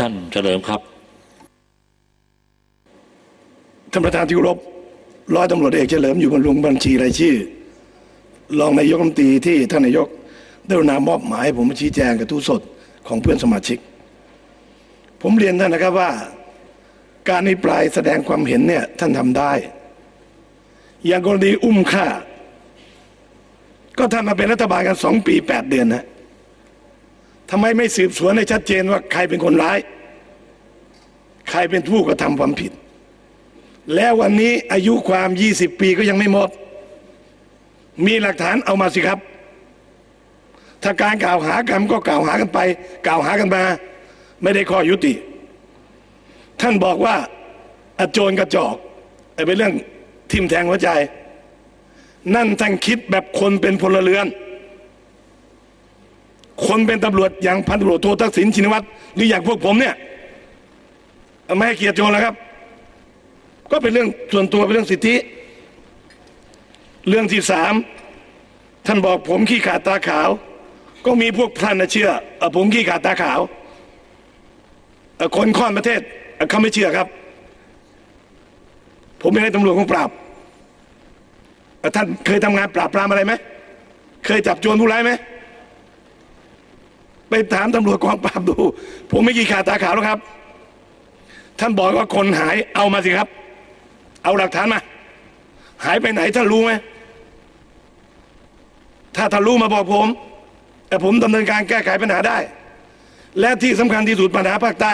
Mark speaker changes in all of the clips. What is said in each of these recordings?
Speaker 1: ท่านเฉลิมครับ
Speaker 2: ท่านประธานที่เคารพร้อยตำรวจเอกเฉลิมอยู่บนลงบัญชีรายชื่อรองนายกรัฐมนตรีที่ท่านนายกได้นามอบหมายให้ผมมาชี้แจงกับทุสดของเพื่อนสมาชิก ผมเรียนท่านนะครับว่า การอภิปรายแสดงความเห็นเนี่ยท่านทำได้ อย่างกรณีอุ้มฆ่า ก็ท่านมาเป็นรัฐบาลกันสองปีแปดเดือนนะ ทำไมไม่สืบสวนให้ชัดเจนว่าใครเป็นคนร้าย ใครเป็นผู้กระทำความผิด แล้ววันนี้อายุความ 20 ปีก็ยังไม่หมด มีหลักฐานเอามาสิครับ ถ้าการกล่าวหากันก็กล่าวหากันไป กล่าวหากันมา ไม่ได้ข้อยุติ ท่านบอกว่าอโจรกระจอกไอ้เป็นเรื่องทิมแทงหัวใจ นั่นท่านคิดแบบคนเป็นพลเรือน คนเป็นตำรวจอย่างพันตำรวจโททักษิณชินวัตรหรืออย่างพวกผมเนี่ยไม่ให้เกียรติโจรแล้วครับ ก็เป็นเรื่องส่วนตัวเป็นเรื่องสิทธิ เรื่องที่สามท่านบอกผมขี้ขาดตาขาว ก็มีพวกท่านนะเชื่ออผมขี้ขาดตาขาวคนข้อนประเทศเขาไม่เชื่อครับ ผมไม่ได้ตำรวจของปราบท่านเคยทำงานปราบปรามอะไรไหมเคยจับโจรผู้ร้ายไหม ไปถามตำรวจกองปราบดู ผมไม่ขี้ขาตาขาวหรอกครับ ท่านบอกว่าคนหายเอามาสิครับ เอาหลักฐานมา หายไปไหนท่านรู้ไหมถ้าท่านรู้มาบอกผม แต่ผมดำเนินการแก้ไขปัญหาได้ และที่สำคัญที่สุดปัญหาภาคใต้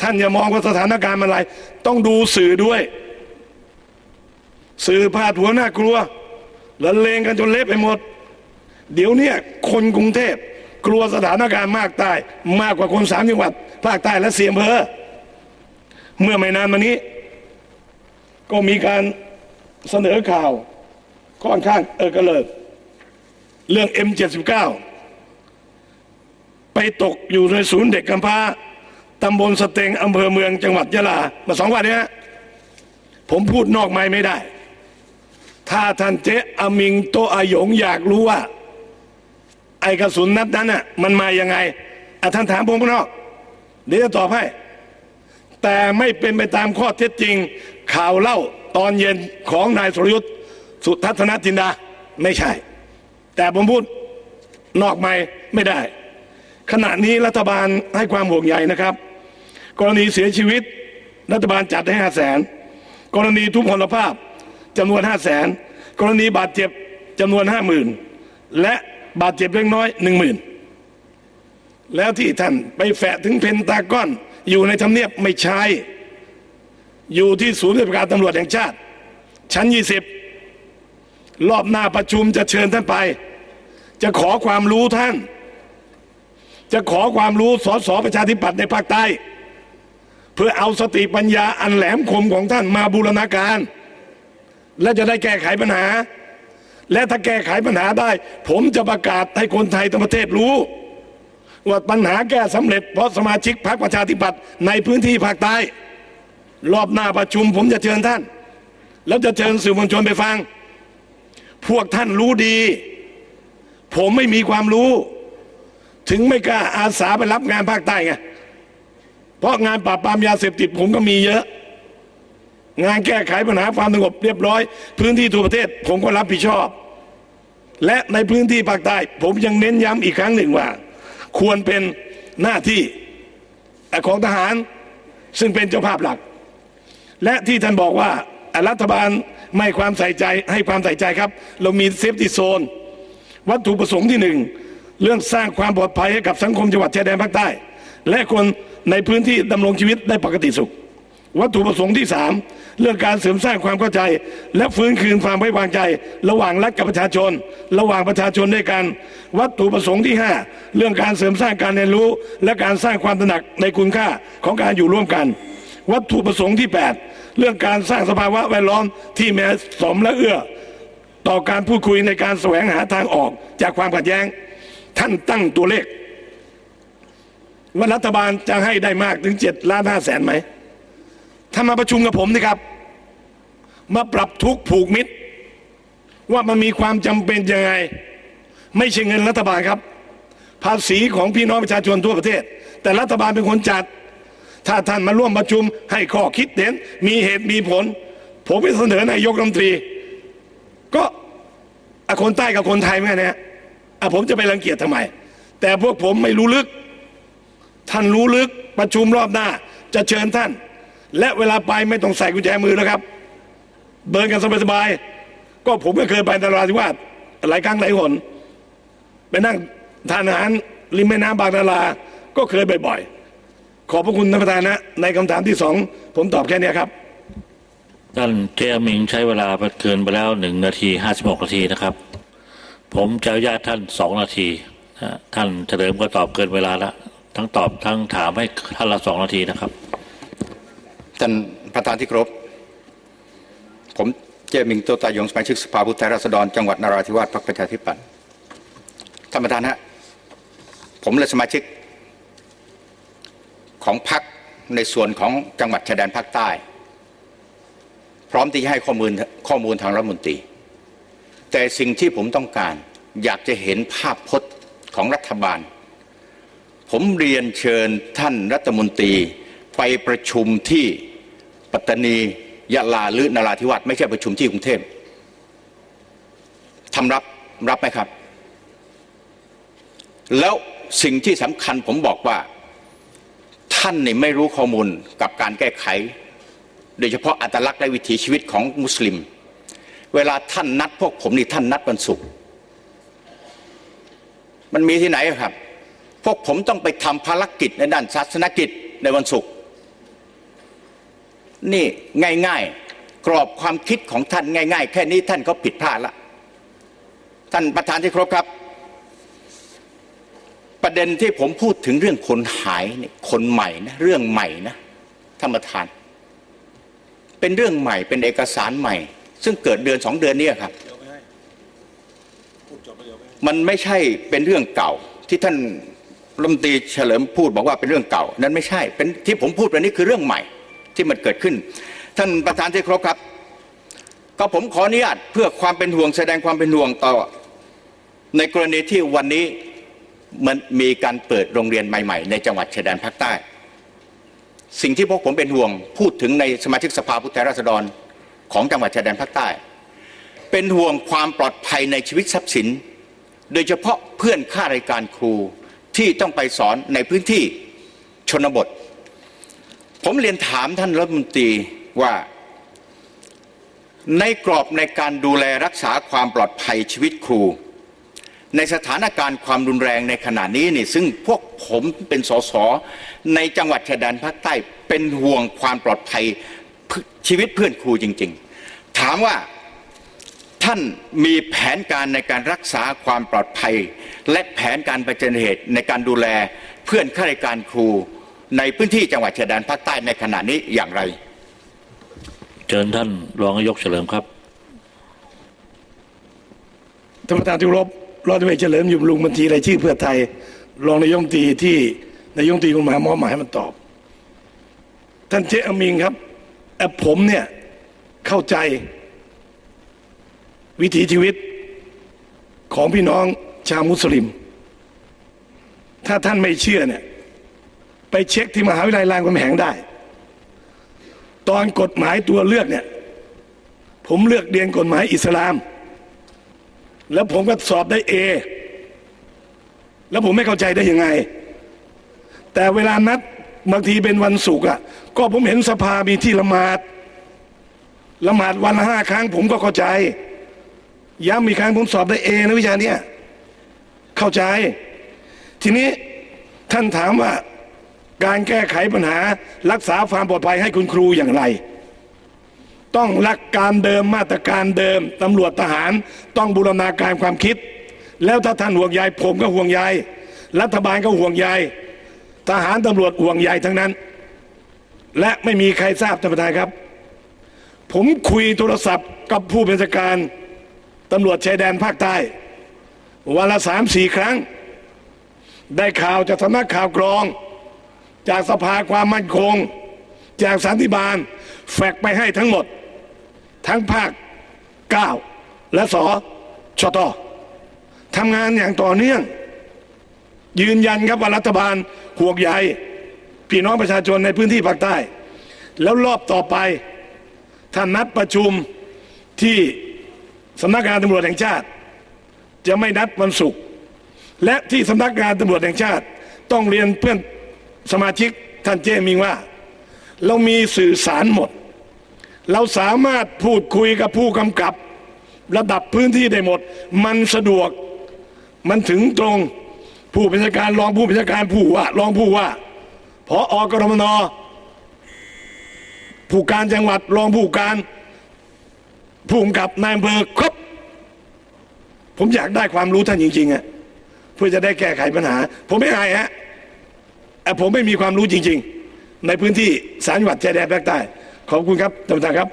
Speaker 2: ท่านอย่ามองว่าสถานการณ์มันอะไร ต้องดูสื่อด้วย สื่อพาดหัวน่ากลัวละเลงกันจนเละไปหมด เดี๋ยวเนี้คนกรุงเทพ กลัวสถานการณ์มากใต้ มากกว่าคนสามจังหวัด ภาคใต้และเสียอำเภอเมื่อไม่นานมานี้ ก็มีการเสนอข่าวค่อนข้างเออกระเลิก เรื่อง M79 ไปตกอยู่ในศูนย์เด็กกำพร้าตำบลสเตงอำเภอเมืองจังหวัดยะลา มาสองวันนี้ฮะผมพูดนอกไม้ไม่ได้ ถ้าท่านเจ๊อามิงโตอาหยงอยากรู้ว่า ไอกระสุนนัดนั้นน่ะมันมายังไงอะท่านถามผมข้างนอกเดี๋ยวจะตอบให้ แต่ไม่เป็นไปตามข้อเท็จจริง ข่าวเล่าตอนเย็นของนายสรยุทธ์สุทัศนจินดาไม่ใช่ แต่ผมพูดนอกไม่ไม่ได้ ขณะนี้รัฐบาลให้ความห่วงใยนะครับ กรณีเสียชีวิต รัฐบาลจัดให้ห้าแสนกรณีทุพพลภาพจำนวนห้าแสนกรณีบาดเจ็บจำนวนห้าหมื่นและ บาดเจ็บเล็กน้อยหนึ่งหมื่นแล้วที่ท่านไปแฝะถึงเพนตากอน อยู่ในทำเนียบไม่ใช่อยู่ที่ศูนย์ราชการตำรวจแห่งชาติ ชั้น 20 รอบหน้าประชุมจะเชิญท่านไป จะขอความรู้ท่าน จะขอความรู้สสประชาธิปัตย์ในภาคใต้ เพื่อเอาสติปัญญาอันแหลมคมของท่านมาบูรณาการ และจะได้แก้ไขปัญหา และถ้าแก้ไขปัญหาได้ ผมจะประกาศให้คนไทยทั้งประเทศรู้ ว่าปัญหาแก้สำเร็จเพราะสมาชิกพรรคประชาธิปัตย์ในพื้นที่ภาคใต้รอบหน้าประชุมผมจะเชิญท่าน แล้วจะเชิญสื่อมวลชนไปฟัง พวกท่านรู้ดี ผมไม่มีความรู้ ถึงไม่กล้าอาสาไปรับงานภาคใต้ไงเพราะงานปราบปรามยาเสพติดผมก็มีเยอะ งานแก้ไขปัญหาความสงบเรียบร้อย พื้นที่ทั่วประเทศผมก็รับผิดชอบ และในพื้นที่ภาคใต้ผมยังเน้นย้ำอีกครั้งหนึ่งว่า ควรเป็นหน้าที่ของทหารซึ่งเป็นเจ้าภาพหลัก และที่ท่านบอกว่ารัฐบาลไม่ความใส่ใจให้ความใส่ใจครับ เรามีเซฟตี้โซนวัตถุประสงค์ที่หนึ่งเรื่องสร้างความปลอดภัยให้กับสังคมจังหวัดชายแดนภาคใต้ และคนในพื้นที่ดำรงชีวิตได้ปกติสุข วัตถุประสงค์ที่สามเรื่องการเสริมสร้างความเข้าใจ และฟื้นคืนความไว้วางใจ ระหว่างรัฐกับประชาชน ระหว่างประชาชนด้วยกัน วัตถุประสงค์ที่ห้าเรื่องการเสริมสร้างการเรียนรู้ และการสร้างความตระหนักในคุณค่าของการอยู่ร่วมกัน วัตถุประสงค์ที่ 8 เรื่องการสร้างสภาวะแวดล้อมที่แม้สมและเอื้อ ต่อการพูดคุยในการแสวงหาทางออกจากความขัดแย้ง ท่านตั้งตัวเลขว่ารัฐบาลจะให้ได้มากถึงเจ็ดล้านห้าแสนไหม ถ้ามาประชุมกับผมนี่ครับ มาปรับทุกผูกมิตร ว่ามันมีความจำเป็นยังไง ไม่ใช่เงินรัฐบาลครับ ภาษีของพี่น้องประชาชนทั่วประเทศ แต่รัฐบาลเป็นคนจัด ถ้าท่านมาร่วมประชุมให้ข้อคิดเห็น มีเหตุมีผล ผมไปเสนอนายกรัฐมนตรี ก็คนใต้กับคนไทยเหมือนกันเนี่ยผมจะไปรังเกียจทำไม แต่พวกผมไม่รู้ลึก ท่านรู้ลึกประชุมรอบหน้า จะเชิญท่าน และเวลาไปไม่ต้องใส่กุญแจมือแล้วครับ เดินกันสบายๆก็ผมก็เคยไปนราธิวาสหลายครั้งหลายหนไปนั่งทานอาหารริมแม่น้ำบางนาราก็เคยบ่อยๆขอบพระคุณท่านประธานนะในคำถามที่สองผมตอบแค่นี้ครับ
Speaker 1: ท่านเจอามิงใช้เวลาเกินไปแล้วหนึ่งนาทีห้าสิบหกนาทีนะครับ ผมจะอนุญาตท่านสองนาทีท่านเฉลิมก็ตอบเกินเวลาล้วทั้งตอบทั้งถามให้ท่านละสองนาทีนะครับ
Speaker 3: ท่านประธานที่เคารพผมเจมิงโตตายงสมาชิกสภาผู้แทนราษฎรจังหวัดนราธิวาสพรรคประชาธิปัตย์ท่านประธานฮะผมและสมาชิกของพรรคในส่วนของจังหวัดชายแดนภาคใต้ พร้อมที่จะให้ข้อมูลข้อมูลทางรัฐมนตรี แต่สิ่งที่ผมต้องการอยากจะเห็นภาพพจน์ของรัฐบาล ผมเรียนเชิญท่านรัฐมนตรี ไปประชุมที่ปัตตานียะลาหรือนราธิวาสไม่ใช่ประชุมที่กรุงเทพทำรับรับไหมครับ แล้วสิ่งที่สำคัญผมบอกว่าท่านนี่ไม่รู้ข้อมูลกับการแก้ไข โดยเฉพาะอัตลักษณ์และวิถีชีวิตของมุสลิม เวลาท่านนัดพวกผมนี่ท่านนัดวันศุกร์มันมีที่ไหนครับ พวกผมต้องไปทำภารกิจในด้านศาสนกิจในวันศุกร์ นี่ง่าย ๆ กรอบความคิดของท่านง่าย ๆ แค่นี้ท่านก็ผิดพลาดละท่านประธานที่เคารพครับ ประเด็นที่ผมพูดถึงเรื่องคนหายเนี่ยคนใหม่นะเรื่องใหม่นะท่านประธาน เป็นเรื่องใหม่เป็นเอกสารใหม่ ซึ่งเกิดเดือนสองเดือนเนี้ครับ มันไม่ใช่เป็นเรื่องเก่าที่ท่านรัฐมนตรีเฉลิมพูดบอกว่าเป็นเรื่องเก่า นั้นไม่ใช่เป็นที่ผมพูดวันนี้คือเรื่องใหม่ ที่มันเกิดขึ้น ท่านประธานที่ครพครับ ก็ผมขออนุญาตเพื่อความเป็นห่วงแสดงความเป็นห่วงต่อ ในกรณีที่วันนี้มันมีการเปิดโรงเรียนใหม่ ๆ ในจังหวัดชายแดนภาคใต้ สิ่งที่พวกผมเป็นห่วง พูดถึงในสมาชิกสภาผู้แทนราษฎรของจังหวัดชายแดนภาคใต้ เป็นห่วงความปลอดภัยในชีวิตทรัพย์สิน โดยเฉพาะเพื่อนข้ารายการครูที่ต้องไปสอนในพื้นที่ชนบท ผมเรียนถามท่านรัฐมนตรีว่า ในกรอบในการดูแลรักษาความปลอดภัยชีวิตครู ในสถานการณ์ความรุนแรงในขณะนี้นี่ซึ่งพวกผมเป็นสสในจังหวัดชายแดนภาคใต้เป็นห่วงความปลอดภัยชีวิตเพื่อนครูจริง ๆ ถามว่าท่านมีแผนการในการรักษาความปลอดภัย และแผนการประจันเหตุในการดูแลเพื่อนข้าราชการครู ในพื้นที่จังหวัดชายแดนภาคใต้ในขณะนี้อย่างไร
Speaker 1: เชิญท่านรองนายกเฉลิมครับ
Speaker 2: ท่านประธานที่เคารพรองนายกเฉลิมอยู่บำรุงบัญชีรายชื่อเพื่อไทย รองนายกรัฐมนตรีที่นายกรัฐมนตรีคุณมามอบหมายให้มันตอบ ท่านเจอามิงครับแอบผมเนี่ยเข้าใจ วิถีชีวิตของพี่น้องชาวมุสลิม ถ้าท่านไม่เชื่อเนี่ย ไปเช็คที่มหาวิทยาลัยรามคำแหงได้ ตอนกฎหมายตัวเลือกเนี่ย ผมเลือกเรียนกฎหมายอิสลาม แล้วผมก็สอบได้เอแล้วผมไม่เข้าใจได้ยังไง แต่เวลานัดบางทีเป็นวันศุกร์อะ ก็ผมเห็นสภามีที่ละหมาดละหมาดวันละห้าครั้ง ผมก็เข้าใจ ย้ำอีกครั้งผมสอบได้เอนะวิชาเนี้ยเข้าใจ ทีนี้ท่านถามว่า การแก้ไขปัญหารักษาความปลอดภัยให้คุณครูอย่างไร ต้องหลักการเดิมมาตรการเดิมตำรวจทหารต้องบูรณาการความคิด แล้วถ้าท่านห่วงใยผมก็ห่วงใยรัฐบาลก็ห่วงใยทหารตำรวจห่วงใยทั้งนั้น และไม่มีใครทราบท่านประธานครับ ผมคุยโทรศัพท์กับผู้บัญชาการตำรวจชายแดนภาคใต้วันละสามสี่ครั้ง ได้ข่าวจากสำนักข่าวกรอง จากสภาความมั่นคง จากสันติบาล แฟกไปให้ทั้งหมด ทั้งภาค 9 และสชตทำงานอย่างต่อเนื่อง ยืนยันครับว่ารัฐบาลห่วงใยพี่น้องประชาชนในพื้นที่ภาคใต้ แล้วรอบต่อไปท่านนัดประชุมที่สำนักงานตำรวจแห่งชาติ จะไม่นัดวันศุกร์และที่สำนักงานตำรวจแห่งชาติ ต้องเรียนเพื่อน สมาชิกท่านเจมิงว่า เรามีสื่อสารหมด เราสามารถพูดคุยกับผู้กำกับ ระดับพื้นที่ได้หมด มันสะดวก มันถึงตรงผู้บัญชาการรองผู้บัญชาการผู้ว่ารองผู้ว่าพออกรมนผู้การจังหวัดรองผู้การผู้กำกับนายอำเภอครบผมอยากได้ความรู้ท่านจริงๆอะเพื่อจะได้แก้ไขปัญหา ผมไม่อายฮะ ผมไม่มีความรู้จริง ๆ ในพื้นที่สารจังหวัดชายแดนภาคใต้ ขอบคุณครับท่านประธานครับ